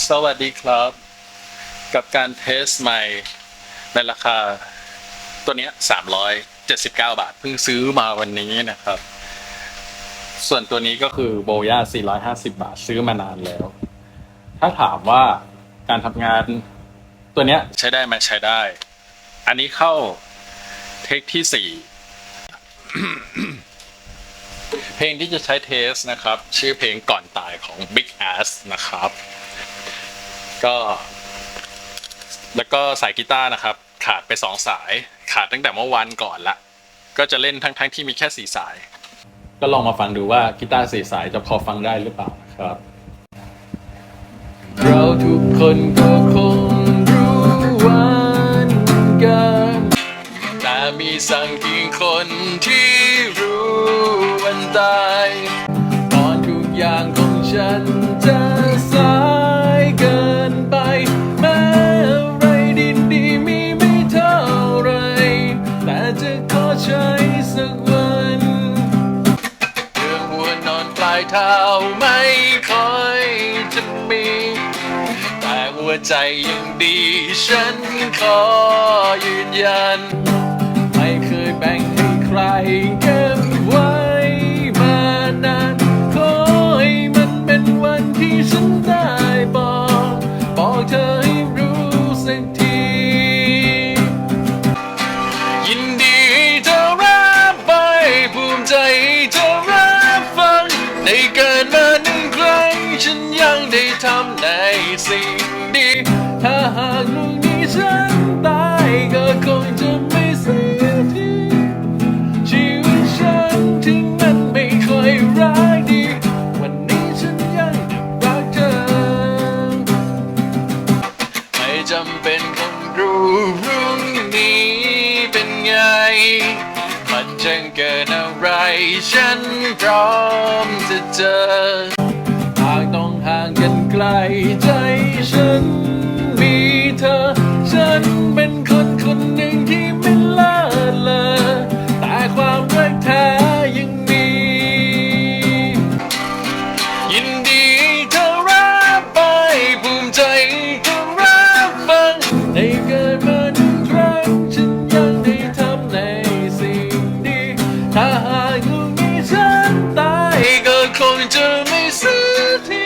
สวัสดีครับ กับการเทสใหม่ในราคา ตัวนี้ย379บาท เพิ่งซื้อมาวันนี้นะครับ ส่วนตัวนี้ก็คือโบย่า450บาทซื้อมานานแล้ว ถ้าถามว่าการทำงานตัวนี้ใช้ได้ไหมใช้ได้ อันนี้เข้าเทคที่สี่เพลงที่จะใช้เทสนะครับ ชื่อเพลงก่อนตายของ Big Ass นะครับ ก็ แล้วก็สายกีตาร์นะครับ ขาดไปสองสาย ขาดตั้งแต่เมื่อวันก่อนละก็จะเล่นทั้งทั้งๆที่มีแค่สี่สาย ก็ลองมาฟังดูว่ากีตาร์สี่สายจะพอฟังได้หรือเปล่าครับ เราทุกคนก็คงรู้วันกันแต่มีสักกี่คนที่รู้วันตาย ข่าวไม่ค่อยจะมี แต่หัวใจยังดี ฉันขอยืนยัน ไม่เคยแบ่งให้ใคร สิ่งดี ถ้าหากลูกนี้ฉันตายก็คงจะไม่เสียทีชีวิตฉันถึงมันไม่ค่อยรักดี วันนี้ฉันยังรักเธอ ไม่จำเป็นต้องรู้พรุ่งนี้เป็นไง มันจะเกิดอะไรฉันพร้อมจะเจอ ไกลใจฉันมีเธอ ฉันเป็นคนคนหนึ่งที่ไม่ละเลอแต่ความรักแท้ยังมี ยินดีเธอรับไปภูมิใจเธอรับฟังได้เกิดมาหนึ่งครั้งฉันยังได้ทำในสิ่งดีถ้าหากลูกนี้ฉันตายก็คงจะไม่ซื้อที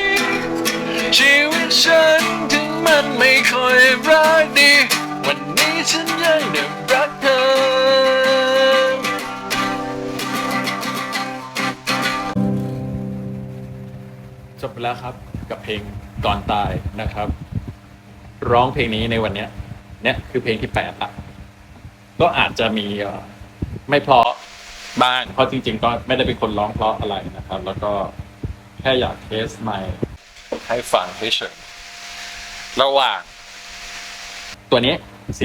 ชีวิตฉันถึงมันไม่ค่อยรักดี วันนี้ฉันยังได้รักเธอ จบไปแล้วครับกับเพลงก่อนตายนะครับ ร้องเพลงนี้ในวันเนี้ยเนี่ยคือเพลงที่แปดละก็อาจจะมีไม่เพราะบ้างเพราะจริง ๆ ก็ไม่ได้เป็นคนร้องเพราะอะไรนะครับ แล้วก็แค่อยากเทสใหม่ ให้ฟังเฉยๆระหว่าง ตัวนี้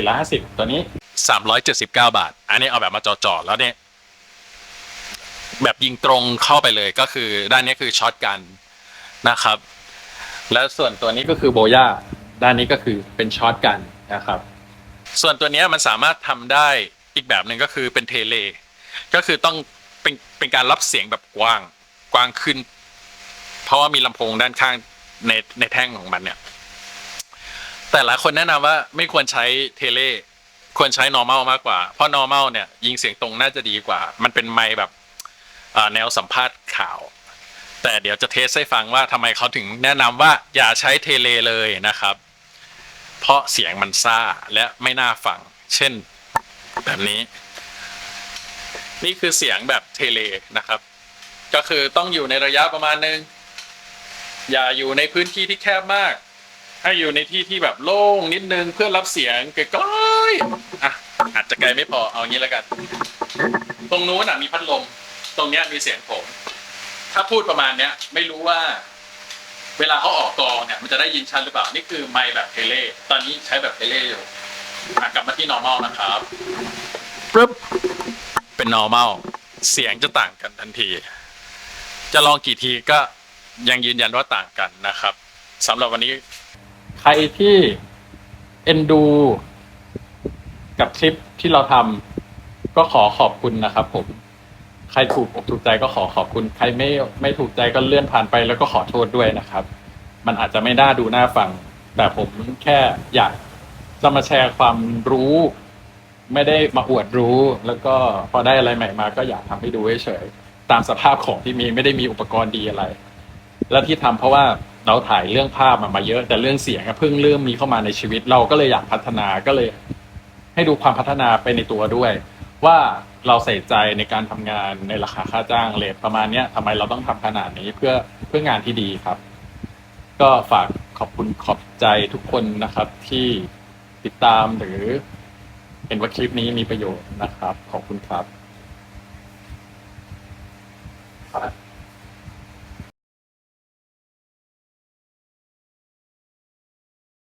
450ตัวนี้379บเก้าบาท อันนี้เอาแบบมาจ่อๆแล้วเนี่ย แบบยิงตรงเข้าไปเลยก็คือ ด้านนี้คือช็อตกันนะครับ และส่วนตัวนี้ก็คือโบย่าด้านนี้ก็คือเป็นช็อตกันนะครับ ส่วนตัวนี้มันสามารถทำได้อีกแบบหนึ่งก็คือเป็นเทเล ก็คือต้องเป็นเป็นการรับเสียงแบบกว้าง กว้างขึ้น เพราะว่ามีลำโพงด้านข้าง ในในแท่งของมันเนี่ย แต่หลายคนแนะนำว่าไม่ควรใช้เทเลควรใช้ normal มากกว่า เพราะ normal เนี่ย ยิงเสียงตรงน่าจะดีกว่า มันเป็นไมแบบแนวสัมภาษณ์ข่าว แต่เดี๋ยวจะเทสให้ฟังว่าทำไมเขาถึงแนะนำว่าอย่าใช้เทเลเลยนะครับ เพราะเสียงมันซ่าและไม่น่าฟัง เช่นแบบนี้ นี่คือเสียงแบบเทเลนะครับ ก็คือต้องอยู่ในระยะประมาณนึง อย่าอยู่ในพื้นที่ที่แคบมาก ให้อยู่ในที่ที่แบบโล่งนิดนึงเพื่อรับเสียงไกลๆอะอาจจะไกลไม่พอเอางี้แล้วกัน ตรงนู้นอะมีพัดลม ตรงเนี้ยมีเสียงผม ถ้าพูดประมาณเนี้ย ไม่รู้ว่า เวลาเขาออกกองเนี่ย มันจะได้ยินชัดหรือเปล่า นี่คือไมค์แบบเทเลตอนนี้ใช้แบบเทเลอยู่อะกลับมาที่ normal นะครับปึ๊บเป็น normal เสียงจะต่างกันทันที จะลองกี่ทีก็ ยังยืนยันว่าต่างกันนะครับสำหรับวันนี้ใครที่เอ็นดู กับคลิปที่เราทำก็ขอขอบคุณนะครับ ผม ใครถูกอกถูกใจก็ขอขอบคุณ ใครไม่ไม่ถูกใจก็เลื่อนผ่านไปแล้วก็ขอโทษด้วยนะครับ มันอาจจะไม่น่าดูน่าฟัง แต่ผมแค่อยากจะมาแชร์ความรู้ ไม่ได้มาอวดรู้ แล้วก็พอได้อะไรใหม่มา ก็อยากทำให้ดูเฉยๆตามสภาพของที่มีไม่ได้มีอุปกรณ์ดีอะไร แล้วที่ทำเพราะว่าเราถ่ายเรื่องภาพมามาเยอะ แต่เรื่องเสียงเพิ่งเริ่มมีเข้ามาในชีวิต เราก็เลยอยากพัฒนาก็เลย ให้ดูความพัฒนาไปในตัวด้วย ว่าเราใส่ใจในการทำงานในราคาค่าจ้างเลทประมาณเนี้ยทำไมเราต้องทำขนาดนี้เพื่อเพื่องานที่ดีครับ ก็ฝากขอบคุณขอบใจทุกคนนะครับ ที่ติดตามหรือเห็นว่าคลิปนี้มีประโยชน์นะครับ ขอบคุณครับ